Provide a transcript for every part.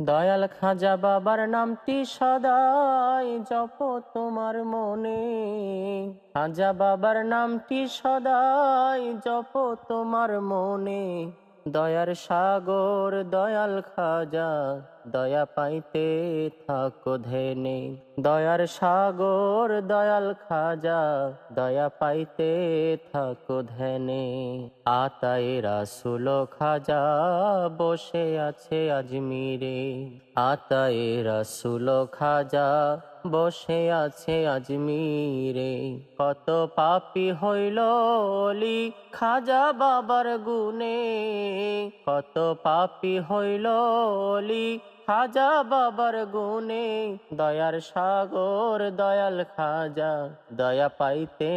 দয়াল খাজা বাবার নামটি সদাই জপ তোমার মনে। খাজা বাবার নামটি সদাই জপ তোমার মনে। দয়ার সাগর, দয়াল খাজা, দয়া পাইতে থাকো ধেনে। দয়ার সাগর, দয়াল খাজা, দয়া পাইতে থাকো ধেনে। আতায় রাসুল খাজা বসে আছে আজমিরে। আতায় রাসুল খাজা বসে আছে আজমিরে। কত পাপি হইল খাজা বাবার গুনে কত পাপি হইল খাজা বাবার গুনে দয়ার সাগর, দয়াল খাজা, দয়া পাইতে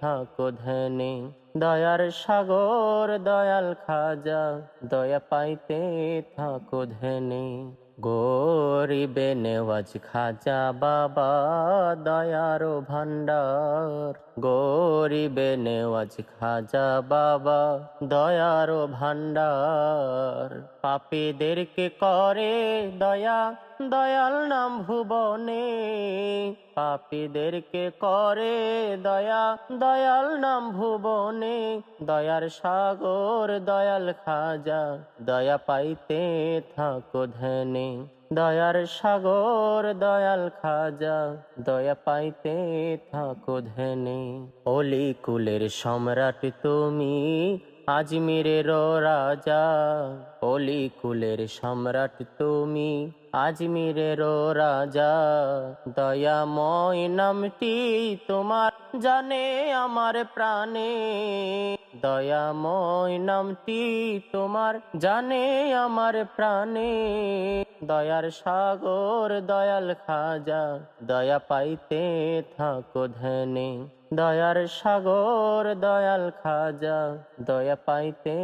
থাকো ধ্যানে। দয়ার সাগর, দয়াল খাজা, দয়া পাইতে থাকো ধ্যানে। গরিবে নেওয়াজ খাজা বাবা, দয়ার ভান্ডার গরিবে নেওয়াজ খাজা বাবা, দয়ার ভান্ডার পাপীদেরকে করে দয়া দয়াল নাম ভুবনে, পাপীদেরকে করে দয়া। দয়াল নাম ভুবনে, দয়ার সাগর দয়াল খাজা। দয়া পাইতে থাকো ধ্যানে, দয়ার সাগর দয়াল খাজা। দয়া পাইতে থাকো ধ্যানে, অলি কুলের সম্রাট তুমি আজমিরের রাজা, অলি কুলের সম্রাট তুমি। আজমিরের রাজা, দয়াময় নামটি তোমার জানে আমার প্রাণে। দয়াময় নামটি তোমার জানে আমার প্রাণে। দয়ার সাগর, দয়াল খাজা, দয়া পাইতে থাকো ধ্যানে। দয়ার সাগর, দয়াল খাজা, দয়া পাইতে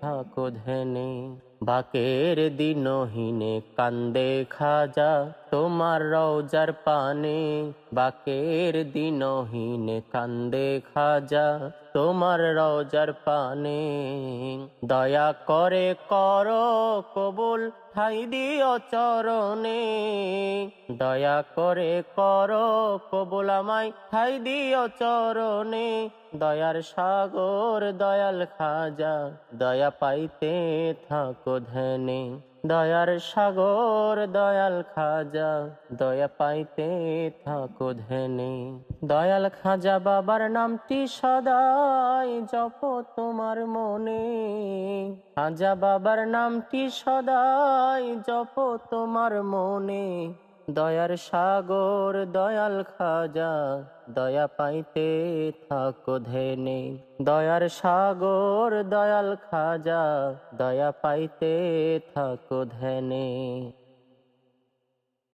থাকো ধ্যানে। বাকের দিনহীনে কান্দে খাজা তোমার রওজার পানে, বাকের দিনহীনে কান্দে খাজা। তোমার রওজার পানে, দয়া করে কর কবুল, ঠাই দিও চরণে। দয়া করে কর কবুল আমায়, ঠাই দিও চরণে। দয়ার সাগর, দয়াল খাজা, দয়া পাইতে থাকো ধ্যানে। দয়ার সাগর, দয়াল খাজা, দয়া পাইতে থাকো ধেনে দয়াল খাজা বাবার নামটি সদাই জপ তোমার মনে। খাজা বাবার নামটি সদাই জপ তোমার মনে। দয়ার সাগর, দয়াল খাজা, দয়া পাইতে থাকো ধেনে। দয়ার সাগর, দয়াল খাজা, দয়া পাইতে থাকো ধ্যানে